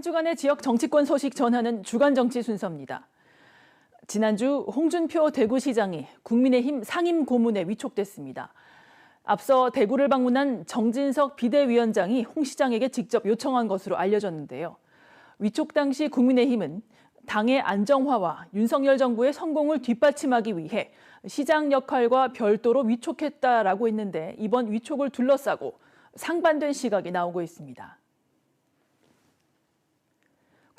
한 주간의 지역 정치권 소식 전하는 주간 정치 순서입니다. 지난주 홍준표 대구시장이 국민의힘 상임 고문에 위촉됐습니다. 앞서 대구를 방문한 정진석 비대위원장이 홍 시장에게 직접 요청한 것으로 알려졌는데요. 위촉 당시 국민의힘은 당의 안정화와 윤석열 정부의 성공을 뒷받침하기 위해 시장 역할과 별도로 위촉했다라고 했는데 이번 위촉을 둘러싸고 상반된 시각이 나오고 있습니다.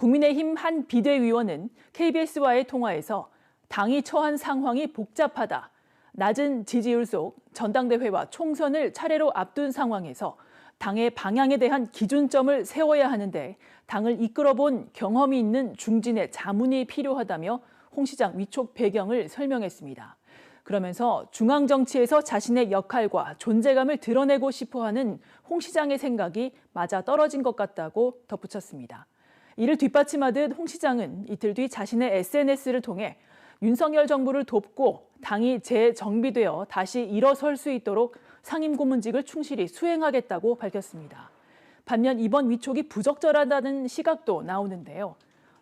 국민의힘 한 비대위원은 KBS와의 통화에서 당이 처한 상황이 복잡하다. 낮은 지지율 속 전당대회와 총선을 차례로 앞둔 상황에서 당의 방향에 대한 기준점을 세워야 하는데 당을 이끌어본 경험이 있는 중진의 자문이 필요하다며 홍 시장 위촉 배경을 설명했습니다. 그러면서 중앙 정치에서 자신의 역할과 존재감을 드러내고 싶어 하는 홍 시장의 생각이 맞아 떨어진 것 같다고 덧붙였습니다. 이를 뒷받침하듯 홍 시장은 이틀 뒤 자신의 SNS를 통해 윤석열 정부를 돕고 당이 재정비되어 다시 일어설 수 있도록 상임 고문직을 충실히 수행하겠다고 밝혔습니다. 반면 이번 위촉이 부적절하다는 시각도 나오는데요.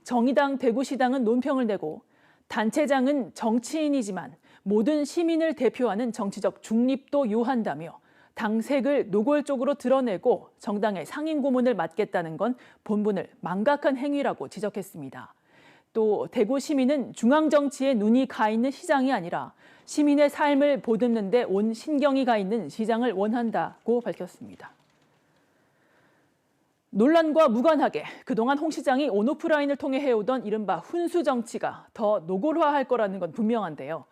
정의당 대구시당은 논평을 내고 단체장은 정치인이지만 모든 시민을 대표하는 정치적 중립도 요한다며 당색을 노골적으로 드러내고 정당의 상임 고문을 맡겠다는 건 본분을 망각한 행위라고 지적했습니다. 또 대구 시민은 중앙 정치에 눈이 가 있는 시장이 아니라 시민의 삶을 보듬는 데 온 신경이 가 있는 시장을 원한다고 밝혔습니다. 논란과 무관하게 그동안 홍 시장이 온오프라인을 통해 해오던 이른바 훈수 정치가 더 노골화할 거라는 건 분명한데요.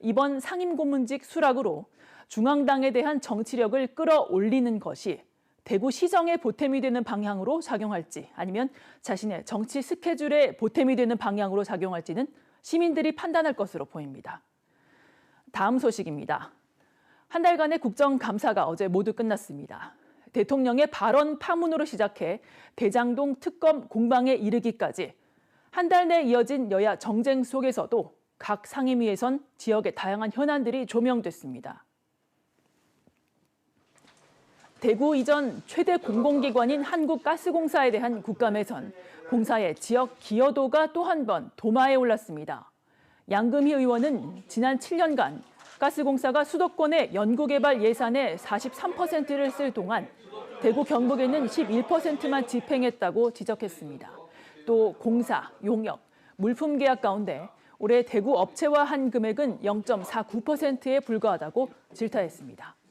이번 상임고문직 수락으로 중앙당에 대한 정치력을 끌어올리는 것이 대구 시정에 보탬이 되는 방향으로 작용할지 아니면 자신의 정치 스케줄에 보탬이 되는 방향으로 작용할지는 시민들이 판단할 것으로 보입니다. 다음 소식입니다. 한 달간의 국정감사가 어제 모두 끝났습니다. 대통령의 발언 파문으로 시작해 대장동 특검 공방에 이르기까지 한 달 내 이어진 여야 정쟁 속에서도 각 상임위에선 지역의 다양한 현안들이 조명됐습니다. 대구 이전 최대 공공기관인 한국가스공사에 대한 국감에선 공사의 지역 기여도가 또 한 번 도마에 올랐습니다. 양금희 의원은 지난 7년간 가스공사가 수도권의 연구개발 예산의 43%를 쓸 동안 대구 경북에는 11%만 집행했다고 지적했습니다. 또 공사, 용역, 물품 계약 가운데 올해 대구 업체와 한 금액은 0.49%에 불과하다고 질타했습니다.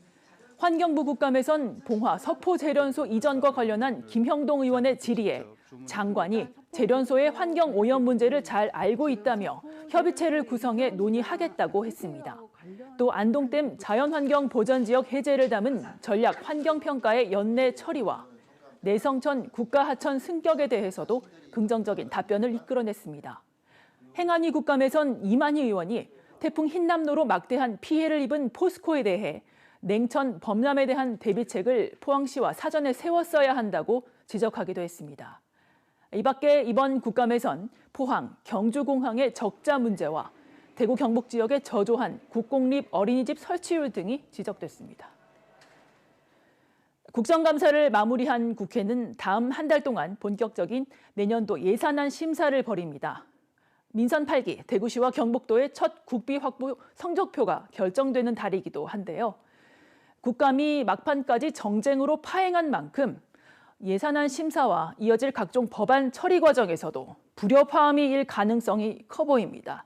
환경부 국감에선 봉화 서포재련소 이전과 관련한 김형동 의원의 질의에 장관이 재련소의 환경 오염 문제를 잘 알고 있다며 협의체를 구성해 논의하겠다고 했습니다. 또 안동댐 자연환경 보전지역 해제를 담은 전략 환경평가의 연내 처리와 내성천 국가하천 승격에 대해서도 긍정적인 답변을 이끌어냈습니다. 행안위 국감에선 이만희 의원이 태풍 흰남노로 막대한 피해를 입은 포스코에 대해 냉천 범람에 대한 대비책을 포항시와 사전에 세웠어야 한다고 지적하기도 했습니다. 이 밖에 이번 국감에선 포항, 경주공항의 적자 문제와 대구 경북 지역의 저조한 국공립 어린이집 설치율 등이 지적됐습니다. 국정감사를 마무리한 국회는 다음 한 달 동안 본격적인 내년도 예산안 심사를 벌입니다. 민선 8기 대구시와 경북도의 첫 국비 확보 성적표가 결정되는 달이기도 한데요. 국감이 막판까지 정쟁으로 파행한 만큼 예산안 심사와 이어질 각종 법안 처리 과정에서도 불협화음이 일 가능성이 커 보입니다.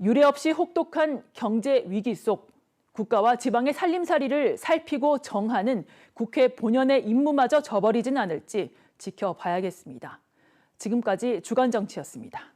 유례 없이 혹독한 경제 위기 속 국가와 지방의 살림살이를 살피고 정하는 국회 본연의 임무마저 저버리진 않을지 지켜봐야겠습니다. 지금까지 주간 정치였습니다.